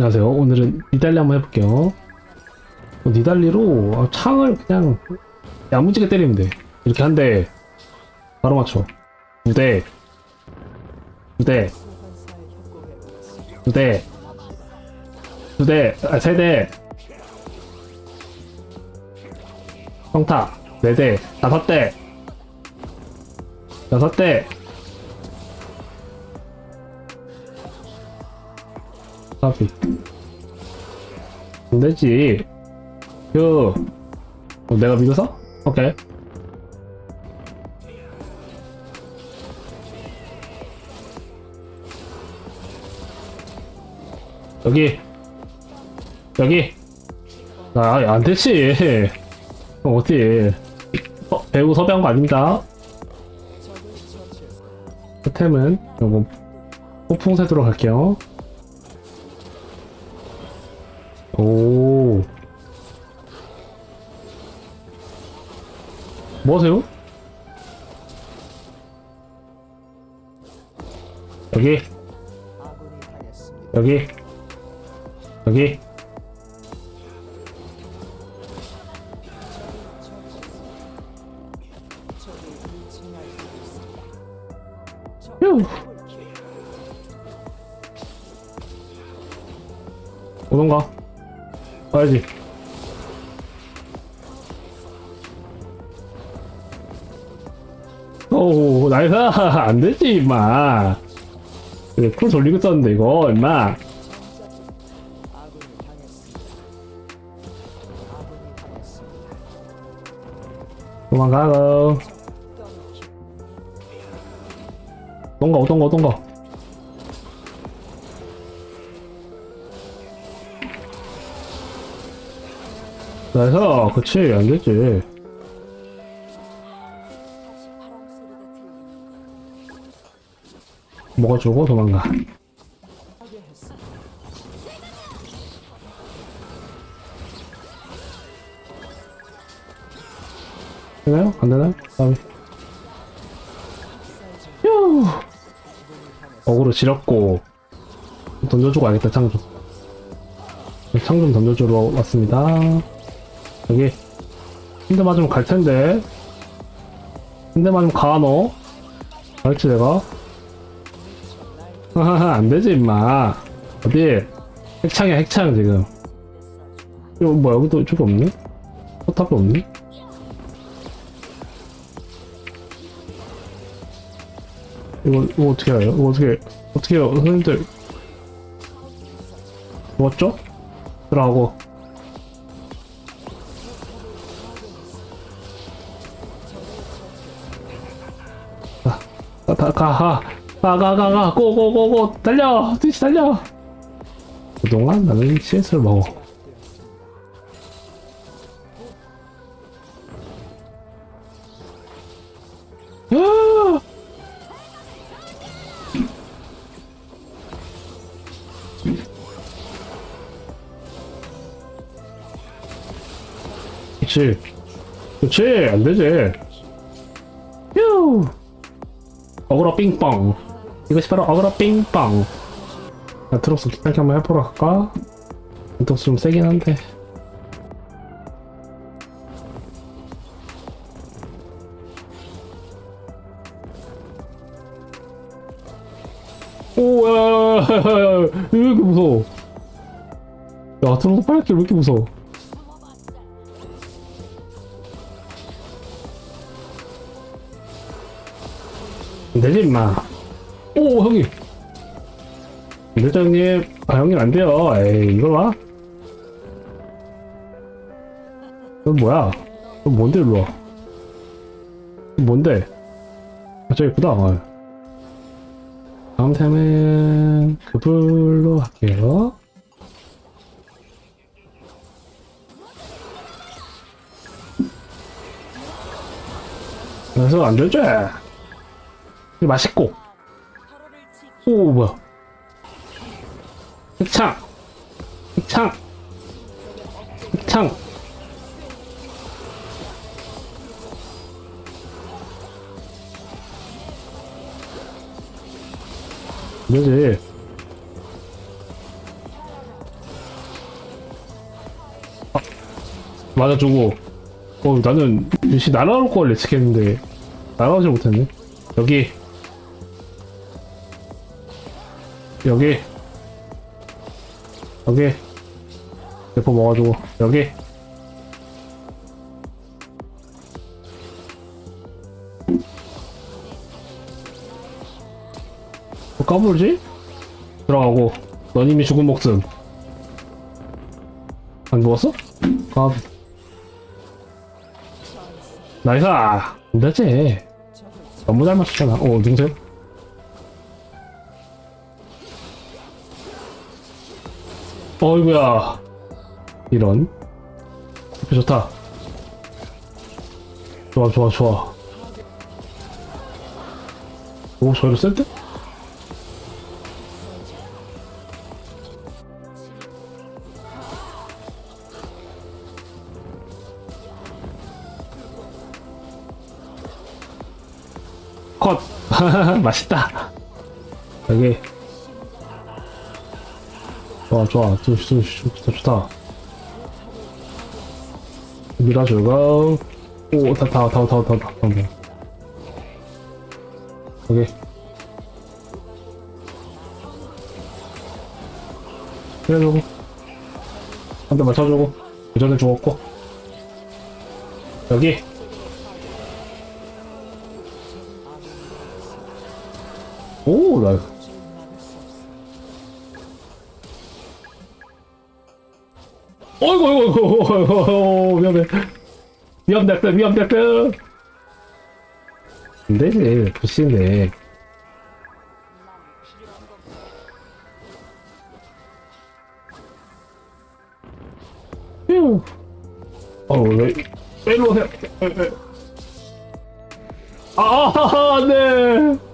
안녕하세요. 오늘은 니달리 한번 해볼게요. 어, 니달리로 어, 창을 그냥 야무지게 때리면 돼. 이렇게 한 대. 바로 맞춰. 두 대, 두 대, 두 대, 두 대, 아, 세 대, 평타, 네 대, 다섯 대, 여섯 대, 카피. 안 되지. 그, 어, 내가 믿어서? 오케이. 여기. 여기. 아, 안 되지. 어, 어디. 어, 배우 섭외한 거 아닙니다. 템은, 요거, 폭풍 세도록 할게요. 오. 뭐 하세요? 여기. 여기. 여기. 휴. 오던가. 가야지. 오, 나이스! 안 되지, 임마. 그래, 쿨 돌리고 썼는데, 이거, 임마. 도망가고. 오던가, 오던가. 나이스! 그치, 안 되지. 뭐가 주고 도망가. 되나요? 안 되나요? 다음에. 휴! 어그로 지렸고. 던져주고 와야겠다, 창 좀. 창좀 던져주러 왔습니다. 여기. 한대 맞으면 갈 텐데. 한대 맞으면 가, 너. 알지, 내가? 하하하 안 되지 임마 어디 핵창이야 핵창 지금 이거 뭐야 여기도 저기 없네 포탑이 없네 이거 이거 어떻게 해요 이거 어떻게 어떻게 해요 선생님들 누웠죠? 들어가고 가가가 가가가가 고고고고 달려 뒤치 달려. 그동안 나는 CS를 먹어. 아! 그치. 그치 안되지 어그로 삥뻥 이것이 바로 어그로 삥뻥 아트록스 기타기 한번 해보러 갈까? 아트록스 좀 세긴 한데 오, 야, 야, 야, 야, 야, 왜 이렇게 무서워? 야, 아트록스 빨갛게 왜 이렇게 무서워? 안 되지, 임마. 오, 형님. 일장님, 아, 형님 안 돼요. 에이, 이걸 와? 넌 뭐야? 넌 뭔데, 일로 와? 넌 뭔데? 아, 저기 예쁘다. 어. 다음 템은 그불로 할게요. 그래서 안 되지? 맛있고. 오, 뭐야. 핵창! 핵창! 핵창! 되지. 아, 맞아주고 어 나는 유시 날아올 걸 예측했는데 날아오질 못했네 여기 여기. 여기. 대포 먹어주고 여기. 뭐 까불지? 들어가고. 넌 이미 죽은 목숨. 안 누웠어? 아. 나이스. 안 되지. 너무 잘 맞췄잖아 어 누구세요? 어이구야. 이런. 좋다. 좋아 좋아 좋아. 오 저희로 센데? 컷. 맛있다. 여기 좋아 좋아. 좋, 좋, 좋다 좋다. 밀어주고. 오다다다다다다 여기 그래주고. 한 대 맞춰주고. 그 전에 죽었고. 여기. 오, 나. 어이구, 어이구, 어이구, 어이구, 위험해. 위험됐다, 위험됐다. 안 되지, 부시인데. 휴. 어, 왜, 왜 이리 오세요? 아, 안 돼.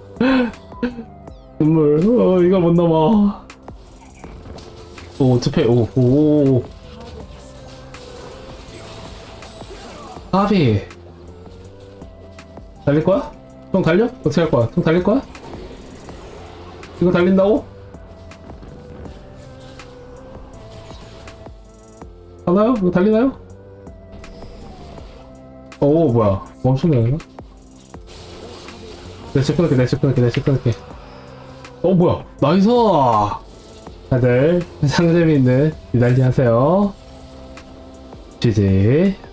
눈물 어 이걸 못 넘어 오 투페 오오 아비 달릴 거야? 형 달려? 어떻게 할 거야? 형 달릴 거야? 이거 달린다고? 하나요? 이거 달리나요? 오 뭐야 멈추네 내체 끊을게 내체 끊을게 내체 끊을게 어 뭐야 나이스 다들 상재미있는 유달리 하세요 지지